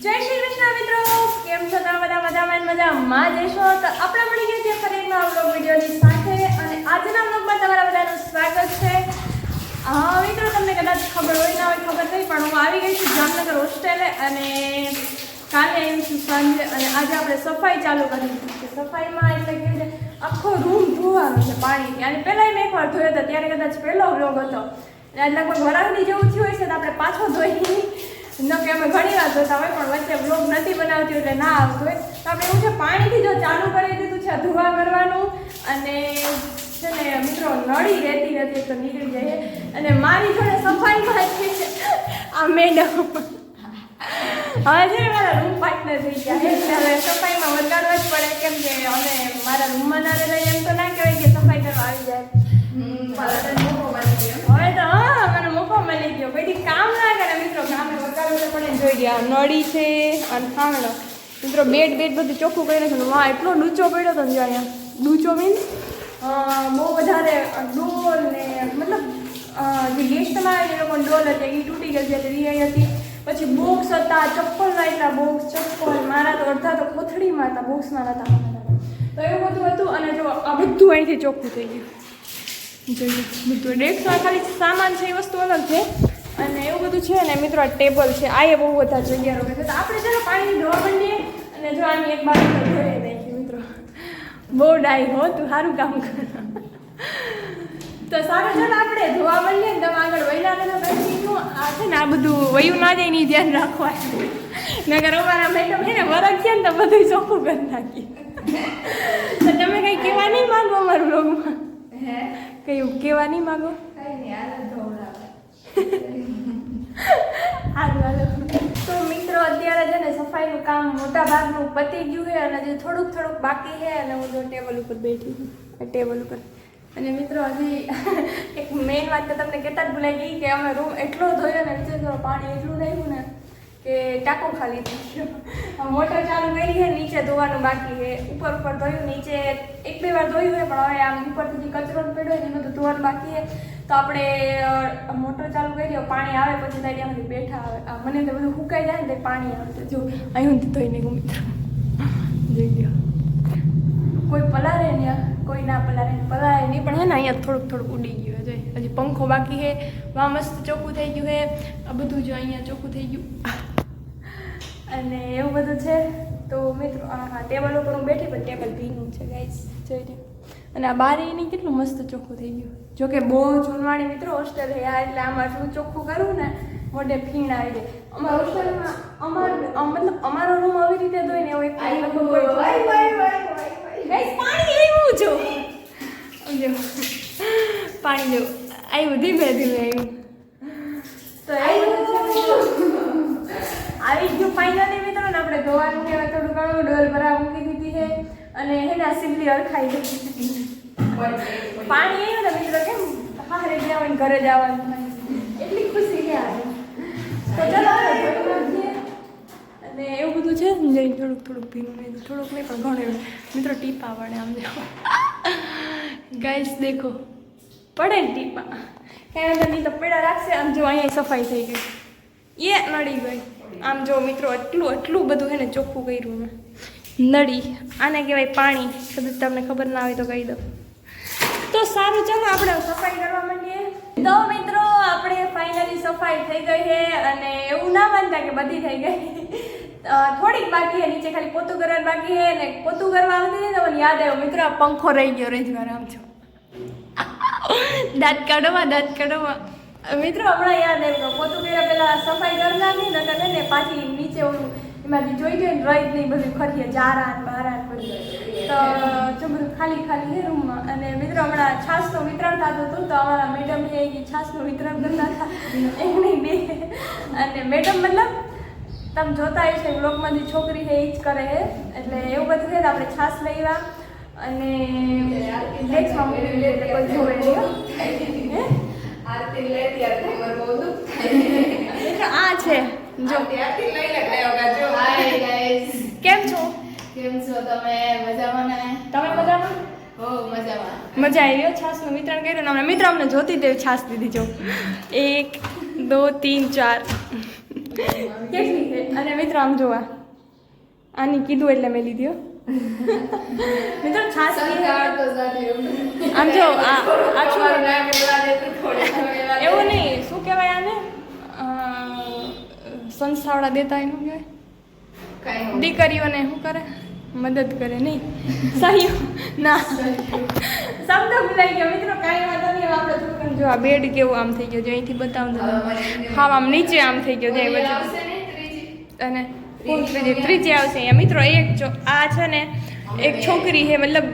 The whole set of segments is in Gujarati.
જય શ્રી કૃષ્ણ મિત્રો. કેમ છો? તમે બધા મજામાં મજામાં જઈશો તો આપણે મળી ગયા છે ફરી એક નવા વિડીયોની સાથે અને આજના બ્લોગમાં તમારા બધાનું સ્વાગત છે. મિત્રો, તમને કદાચ ખબર હોય, ના હોય, ખબર નહીં પણ હું આવી ગઈ છું જામનગર હોસ્ટેલે અને કાલે એમ છું સાંજે અને આજે આપણે સફાઈ ચાલુ કરી છે. સફાઈમાં એટલે છે આખો રૂમ ધોવાનો છે પાણીથી અને પહેલાંય મેં એકવાર ધોયો હતો ત્યારે કદાચ પહેલો વ્લોગ હતો. એટલે લગભગ વરાહની જેવું થયું હશે તો આપણે પાછો ધોઈ ન કે અમે ઘણી વાર જોતા હોય પણ વચ્ચે બ્લોગ નથી બનાવતી એટલે ના આવતું હોય. તો આપણે એવું છે પાણીથી જો ચાલુ કરી દીધું છે ધોવા કરવાનું અને છે ને મિત્રો નળી રહેતી નથી તો નીકળી જાય અને મારી જોડે સફાઈમાં છે આ મેડમ હવે છે ને મારા રૂમ પાર્ટનર થઈ ગયા એટલે હવે સફાઈમાં વધારવા જ પડે કેમ કે અમે મારા રૂમમાં ના રહેલા એમ તો ના કહેવાય કે સફાઈ કરવા આવી જાય. હવે તો હા મને મોકો મળી ગયો. કોઈ કામ ના કરે મિત્રો કામે વગાડવું તો પડે ને જોઈ ગયા. નળી છે અને થાંગડો મિત્રો બેડ બેડ બધું ચોખ્ખું કરી નાખ્યું. વાહ, એટલો ડૂચો પડ્યો હતો જો અહીંયા. ડૂચો મીન્સ બહુ વધારે ડોલ ને, મતલબ જે ગેસ્ટમાં આવે એ લોકો ડોલ હતી, એ તૂટી ગઈ હતી એ હતી. પછી બોક્સ હતા, ચપ્પલ એટલા બોક્સ ચપ્પલ, મારા તો અડધા તો કોથળીમાં હતા બોક્સમાં હતા. તો એવું બધું હતું અને જો આ બધું અહીંથી ચોખ્ખું થઈ ગયું. જોઈએ બધું. ડેસ્કમાં ખાલી સામાન છે, એ વસ્તુ અલગ છે. બધું છે ને મિત્રો આ ટેબલ છે. આ એ બહુ બધા જગ્યા રોકે છે. તો આપણે ચાલો પાણીની ધોવા બનીએ અને જો આની એક બાજુ તો ધોઈ નાખી મિત્રો. બહુ ડાઈ હો તું સારું કામ કર. તો સારું ચાલો આપણે ધોવા મળીએ ને તમે આગળ ને તો કન્ટિન્યુ આ છે ને આ બધું વયું ના જાય એની ધ્યાન રાખવા નગર અમારા મેડમ છે ને વરખ છે ને તો બધું ચોખ્ખું કરી નાખીએ. તો તમે કંઈ કહેવા નહીં માંગો અમારું લોગમાં કયું કહેવા નહીં માંગો હારું હાલો તો મિત્રો અત્યારે છે કામ મોટા ભાગનું પતી ગયું છે અને હજી થોડુંક થોડુંક બાકી છે અને હું જો ટેબલ ઉપર બેઠી છું. ટેબલ ઉપર. અને મિત્રો, હજી એક મેઇન વાત તો તમને કેટલા જ ભૂલાઈ ગઈ કે અમે રૂમ એટલો ધોયો ને નીચે થોડું પાણી એટલું રહ્યું ને. કે ટાંકો ખાલી થઈ ગયો મોટર ચાલુ કરી છે, નીચે ધોવાનું બાકી છે. ઉપર ઉપર ધોયું, નીચે એક બે વાર ધોયું છે, પણ હવે આમ ઉપરથી જે કચરો પડ્યો હોય એનું બધું ધોવાનું બાકી છે. તો આપણે મોટર ચાલુ કરી પાણી આવે પછી ત્યાં સુધી બેઠા આવે. મને તો બધું સુકાઈ જાય ને તે પાણી આવે. તો જો અહીં હું ધોઈને નહીં મિત્રો જોઈ ગયો કોઈ પલારે ને કોઈ ના પલારે પલારે નહીં, પણ હે ને અહીંયા થોડુંક થોડુંક ઉડી ગયું છે. હજી પંખો બાકી છે, વા મસ્ત ચોખ્ખું થઈ ગયું છે. આ બધું જો અહીંયા ચોખ્ખું થઈ ગયું. અને એવું બધું છે. તો મિત્રો આ હા ટેબલ ઉપર હું બેઠી પણ ટેબલ ભીનું છે ગાઈસ જોઈ લો અને આ બારીની કેટલું મસ્ત ચોખ્ખું થઈ ગયું. જો કે બહુ જૂનવાણી મિત્રો હોસ્ટેલ આ એટલે આમાં શું ચોખ્ખું કરું ને મોઢે ફીણ આવી જાય. અમારા હોસ્ટેલમાં અમાર મતલબ અમારો રૂમ આવી રીતે ધોઈ ને એવું એક પાણી આવ્યું જો. જો. પાણી જો. આવ્યું ધીમે ધીમે આવ્યું તો આવ્યું આવી ગયું ફાઇનલી મિત્રો ને આપણે ધોવાનું હવે થોડું ઘણું ડોલ ભરા મૂકી દીધી છે. અને હેના સિમ્પલી અરખાઈ ગઈ પાણી આવ્યું ને મિત્રો કેમ? હારે જવાનું, ઘરે જવાનું. એટલી ખુશી છે આજે. તો ચલો અને એવું બધું છે ને જઈ થોડુંક થોડુંક ભીનું નહીં થોડુંક નહીં, પણ ઘણું એવું. મિત્રો ટીપા પડે આમ દેખો ગાઈસ દેખો. પડે ને ટીપા. કાંઈ વાંધો નહીં, તો પેડા રાખશે. આમ જો, અહીંયા સફાઈ થઈ ગઈ. એ નડી ગઈ. આમ જો મિત્રો, એટલું એટલું બધું એને ને ચોખ્ખું કર્યું મેં. નળી, આને કહેવાય પાણી. કદાચ તમને ખબર ના હોય તો કહી દો. તો સારું, ચાલો આપણે સફાઈ કરવા માંડીએ. તો મિત્રો, આપણે ફાઇનલી સફાઈ થઈ ગઈ છે અને એવું ના માનતા કે બધી થઈ ગઈ. થોડીક બાકી છે, નીચે ખાલી પોતું કરવાનું બાકી છે અને પોતું કરવા આવતી તો મને યાદ આવ્યો, મિત્રો, આ પંખો રહી ગયો રેજવાર આમ છો. દાંત કાઢોમાં દાંત કાઢોમાં મિત્રો હમણાં યાદ આવ્યું પોતું કર્યા પેલા સફાઈ કરી નાખી ને ને પાછી નીચે ઓલું એમાંથી જોઈ જોઈને રહી જ નહીં બધું ખરીએ ચાર ને બારા ને બધું. તો જો બધું ખાલી ખાલી છે રૂમમાં. અને મિત્રો હમણાં છાસનું વિતરણ થતું હતું તો અમારા મેડમ એ છાસનું વિતરણ કરતા હતા. એમની બે. અને મેડમ મતલબ તમે જોતા હોય છે બ્લોગમાંથી છોકરી છે એ જ કરે છે. એટલે એવું બધું છે આપણે છાસ લેવા અને નેક્સ્ટ કોઈ જોવે આ છે. જો. હાય ગાઈસ કેમ છો? કેમ છો તમે? મજામાં ને? તમે મજામાં? હો મજા આવી હો છાશનું વિતરણ કર્યું ને અમને મિત્ર અમને જોતી તેવી છાસ દીધી જો. એક દો તીન ચાર. કેટલી અને મિત્રો આમ જોવા. આની કીધું એટલે મેં લીધી. મિત્રો છાસ આમ જો આ આ છો તમારું નામ દે તો થોડે થોડે એવું નહીં શું કહેવાય આને? સંસાવડા દેતા એનું કહેવાય. દીકરીઓને શું કરે? મદદ કરે નહીં? સહયોગ ના. શબ્દ ભૂલાઈ ગયો મિત્રો કાંઈ વાંધો નહીં. આપણે થોડું જો આ બેડ કેવું આમ થઈ ગયો જો અહીંથી બતાવું હા આમ નીચે આમ થઈ ગયો જાય ત્રીજી? અને કોણ ત્રીજી આવશે અહીંયા. મિત્રો એક જો આ છે ને એક છોકરી છે મતલબ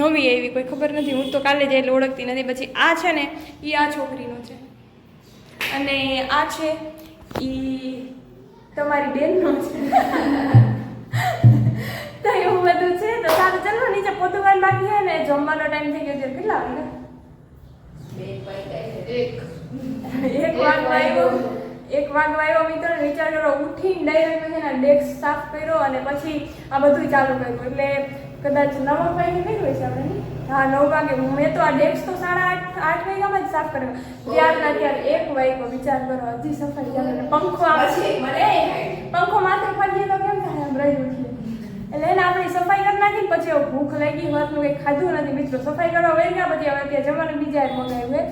નવી એવી કોઈ ખબર નથી. હું તો કાલે જ એટલે ઓળખતી નથી. પછી આ છે ને એ આ છોકરીનો છે. અને આ છે એ તમારી બેનનો છે. તો એવું બધું છે. તો સારું ચાલો નીચે પોતું બાકી છે ને જમવાનો ટાઈમ થઈ ગયો છે. કેટલા વાગે? એક. એક વાગ વાગ્યો એક વાગ આવ્યો મિત્રો વિચાર કરો ઉઠીને ડાયરેક્ટ પછી ડેક્સ ડેસ્ક સાફ કર્યો અને પછી આ બધું ચાલુ કર્યું. એટલે કદાચ નવ વાગે નહીં હોય છે આપણે હા નવ વાગે. મેં તો આ ડેસ્ક તો સાડા આઠ આઠ વાગ્યામાં જ સાફ કર્યો. ત્યારના ત્યારે એક વાગ્યો વિચાર કરો હજી સફાઈ ચાલે ને પંખો આવે થાય. પંખો માથે ફરીએ તો કેમ થાય આમ રહી ઉઠીએ એટલે એને આપણે સફાઈ કરી નાખી ને પછી હવે ભૂખ લાગી હોતનું કંઈ ખાધું નથી. મિત્રો, સફાઈ કરવા વહી ગયા પછી હવે અત્યારે જમવાનું બીજા મંગાવ્યું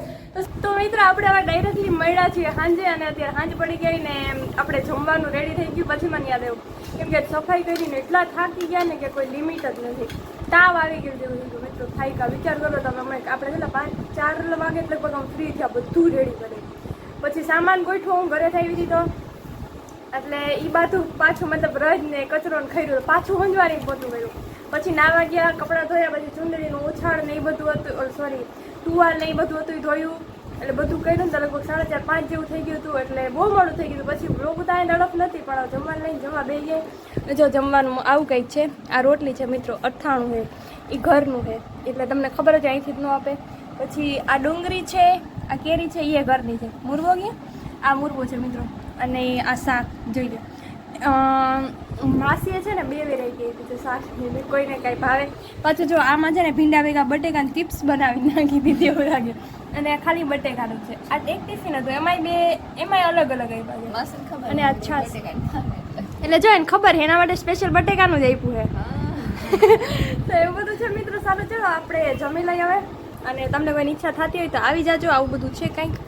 તો મિત્રો, આપણે હવે ડાયરેક્ટલી મળ્યા છીએ સાંજે અને અત્યારે સાંજ પડી ગઈ ને આપણે જમવાનું રેડી થઈ ગયું. પછી મને યાદ આવ્યું કેમ કે સફાઈ કરીને એટલા થાકી ગયા ને કે કોઈ લિમિટ જ નથી. તાવ આવી ગયું જેવું થયું મિત્રો થાયકા વિચાર કરો તમે અમે આપણે કેટલા પાંચ, ચાર વાગે એટલે લગભગ આમ ફ્રી થયા, બધું રેડી કરી. પછી સામાન ગોઠવો, હું ઘરે થઈ હતી તો એટલે એ બાજુ પાછું મતલબ રજ ને કચરો ને ખાઈ પાછું હંજવારી પોતું કર્યું પછી નાવા ગયા, કપડાં ધોયા, પછી ચુંદડીનું ઉછાળ ને એ બધું હતું સોરી ટુવાલ ને એ બધું હતું એ ધોયું. એટલે બધું કર્યું ને લગભગ સાડા ચાર, પાંચ જેવું થઈ ગયું હતું, એટલે બહુ મોડું થઈ ગયું. પછી બ્લોગ ઉતારે તડપ નથી પણ જમવા લઈને જમવા બે ગયા જો જમવાનું આવું કંઈક છે, આ રોટલી છે મિત્રો અઠ્ઠાણું છે એ ઘરનું છે. એટલે તમને ખબર જ અહીંથી જ ન આપે. પછી આ ડુંગળી છે, આ કેરી છે એ ઘરની છે. મુરવો ગયા? આ મુરવો છે મિત્રો. અને આ શાક જોઈ લો. માસીએ છે ને બે વેરાયટી આપી છે શાકની કોઈને કાંઈ ભાવે. પાછું જો આમાં છે ને ભીંડા ભેગા બટેકાની ચિપ્સ બનાવી નાખી દીધી એવું લાગે. અને ખાલી બટેકાનું છે. આ એક ટિફિન હતું એમાંય બે એમાંય અલગ અલગ આપ્યા છે. ખબર અને આ છાશ. એટલે જો એને ખબર છે એના માટે સ્પેશિયલ બટેકાનું જ આપ્યું છે તો એવું બધું છે મિત્રો સારું ચલો આપણે જમી લઈ હવે. અને તમને કોઈની ઈચ્છા થતી હોય તો આવી જાજો આવું બધું છે કંઈક.